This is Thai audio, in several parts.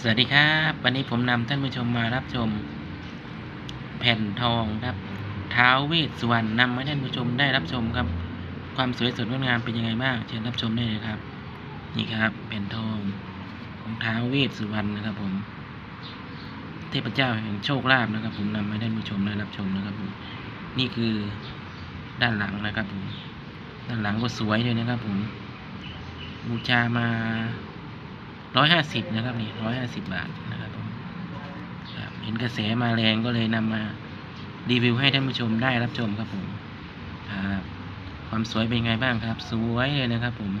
สวัสดีครับ วันนี้ผมนำท่านผู้ชมมารับชม แผ่นทองครับท้าวเวสสุวรรณนำให้ท่านผู้ชมได้รับชมครับ ความสวยสดงดงามเป็นยังไงบ้างเชิญรับชมได้เลยครับ นี่ครับ แผ่นทองของท้าวเวสสุวรรณนะครับผม เทพเจ้าแห่งโชคลาภนะครับ ผมนำให้ท่านผู้ชมได้รับชมนะครับผมนี่คือด้านหลังนะครับผมด้านหลังก็สวยเลยนะครับผมบูชามา ร้อยห้าสิบนะครับนี่ร้อยห้าสิบบาทนะครับผมเห็นกระแสมาแรงก็เลยนำมารีวิวให้ท่านผู้ชมได้รับชมครับผมครับความสวยเป็นไงบ้างครับ สวยเลยนะครับผม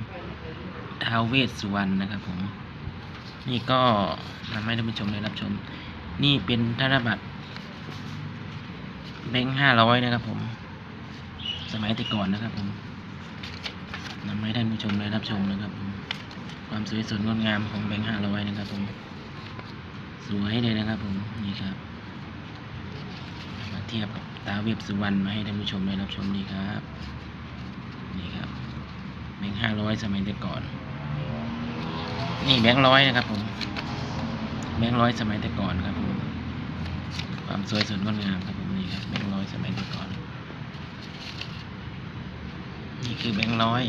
ท้าวเวสสุวรรณนะครับผม นี่ก็นำให้ท่านผู้ชมได้รับชม นี่เป็นธนบัตรแบงค์ห้าร้อยนะครับผม สมัยแต่ก่อนนะครับผมนำให้ท่านผู้ชมได้รับชมนะครับผม ความสวยสดงดงามของแบงค์ห้าร้อยนะครับผมสวยเลยนะครับผมนี่ครับมาเทียบกับตาเวบสุวรรณมาให้ท่านผู้ชมได้รับชมดีครับนี่ครับแบงค์ห้าร้อยสมัยแต่ก่อน นี่แบงค์ร้อยนะครับผมแบงค์ร้อยสมัยแต่ก่อนครับผมความสวยสดงดงามครับผมนี่ครับแบงค์ร้อยสมัยแต่ก่อน นี่คือแบงค์ร้อย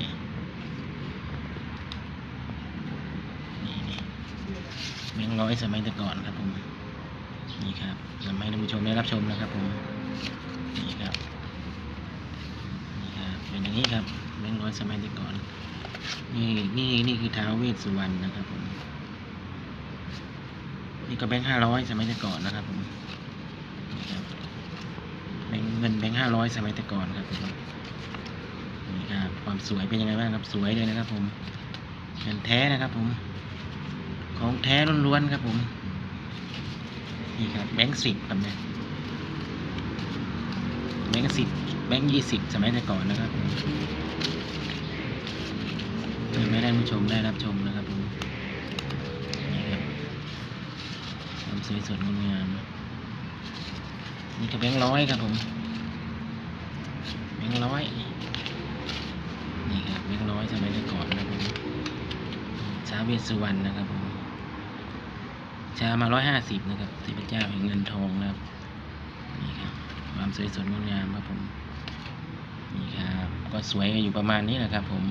นี่นี่ แบงค์ร้อยสมัยแต่ก่อนครับผมนี่ครับนำให้ท่านผู้ชมได้รับชมนะครับผมนี่ครับนี่ครับเป็นอย่างนี้ครับแบงค์ร้อยสมัยแต่ก่อน นี่นี่นี่คือท้าวเวสสุวรรณนะครับผมนี่ก็แบงค์ห้าร้อยสมัยแต่ก่อนนะครับผมนี่ครับแบงค์เงินแบงค์ห้าร้อยสมัยแต่ก่อนครับผมนี่ครับความสวยเป็นยังไงบ้างครับสวยเลยนะครับผมเป็นแท้นะครับผม ของแท้ล้วนๆครับผม นี่ครับแบงค์สิบครับเนี่ยแบงค์สิบแบงค์ยี่สิบสมัยแต่ก่อนนะครับผมไม่ได้ผู้ชมได้รับชมนะครับผมนี่ครับความสวยสดงดงามนี่ก็แบงค์ร้อยครับผมแบงค์ร้อยนี่ครับแบงค์ร้อยสมัยแต่ก่อนนะครับผมชาเวสสุวรรณนะครับผม ชามาร้อยห้าสิบนะครับเทพเจ้าแห่งเงินทองนะครับนี่ครับความสวยสดงดงามครับผมนี่ครับก็สวยอยู่ประมาณนี้แหละครับผม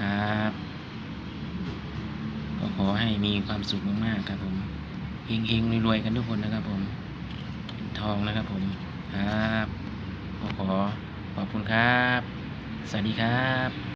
ครับก็ขอให้มีความสุขมากๆครับผมเฮงๆรวยๆกันทุกคนนะครับผมทองนะครับผมครับก็ขอขอบคุณครับ สวัสดีครับ